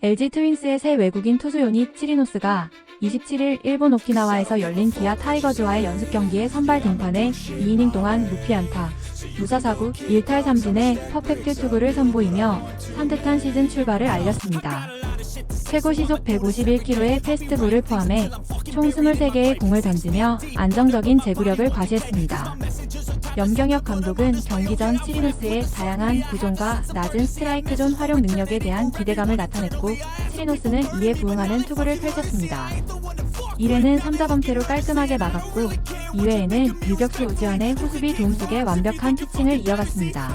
LG 트윈스의 새 외국인 투수 요닛 치리노스가 27일 일본 오키나와에서 열린 기아 타이거즈와의 연습 경기에 선발 등판해 2이닝 동안 무피 안타, 무사사구 1탈 3진의 퍼펙트 투구를 선보이며 산뜻한 시즌 출발을 알렸습니다. 최고 시속 151km의 패스트볼을 포함해 총 23개의 공을 던지며 안정적인 제구력을 과시했습니다. 염경엽 감독은 경기 전 치리노스의 다양한 구종과 낮은 스트라이크 존 활용 능력에 대한 기대감을 나타냈고 치리노스는 이에 부응하는 투구를 펼쳤습니다. 1회는 3자 범퇴로 깔끔하게 막았고 2회에는 유격수 우지환의 호수비 도움 속에 완벽한 피칭을 이어갔습니다.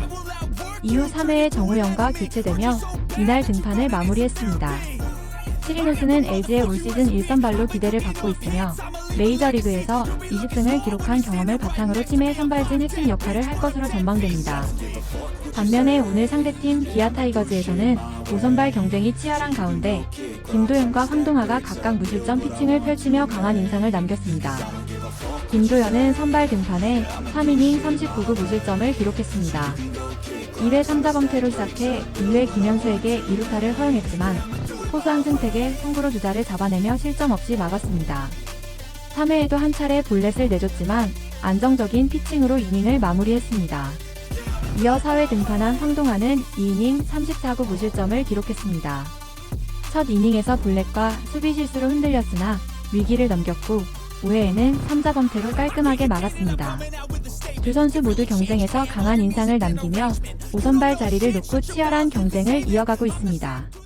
이후 3회에 정우영과 교체되며 이날 등판을 마무리했습니다. 치리노스는 LG의 올 시즌 1선발로 기대를 받고 있으며 메이저리그에서 20승을 기록한 경험을 바탕으로 팀의 선발진 핵심 역할을 할 것으로 전망됩니다. 반면에 오늘 상대팀 기아 타이거즈에서는 5선발 경쟁이 치열한 가운데 김도현과 황동하가 각각 무실점 피칭을 펼치며 강한 인상을 남겼습니다. 김도현은 선발 등판에 3이닝 39구 무실점을 기록했습니다. 1회 3자 범퇴로 시작해 2회 김현수에게 2루타를 허용했지만 포수 한승택의 송구로 주자를 잡아내며 실점 없이 막았습니다. 3회에도 한 차례 볼넷을 내줬지만 안정적인 피칭으로 이닝을 마무리했습니다. 이어 4회 등판한 황동하는 2이닝 34구 무실점을 기록했습니다. 첫 이닝에서 볼넷과 수비 실수로 흔들렸으나 위기를 넘겼고 5회에는 3자 범퇴로 깔끔하게 막았습니다. 두 선수 모두 경쟁에서 강한 인상을 남기며 5선발 자리를 놓고 치열한 경쟁을 이어가고 있습니다.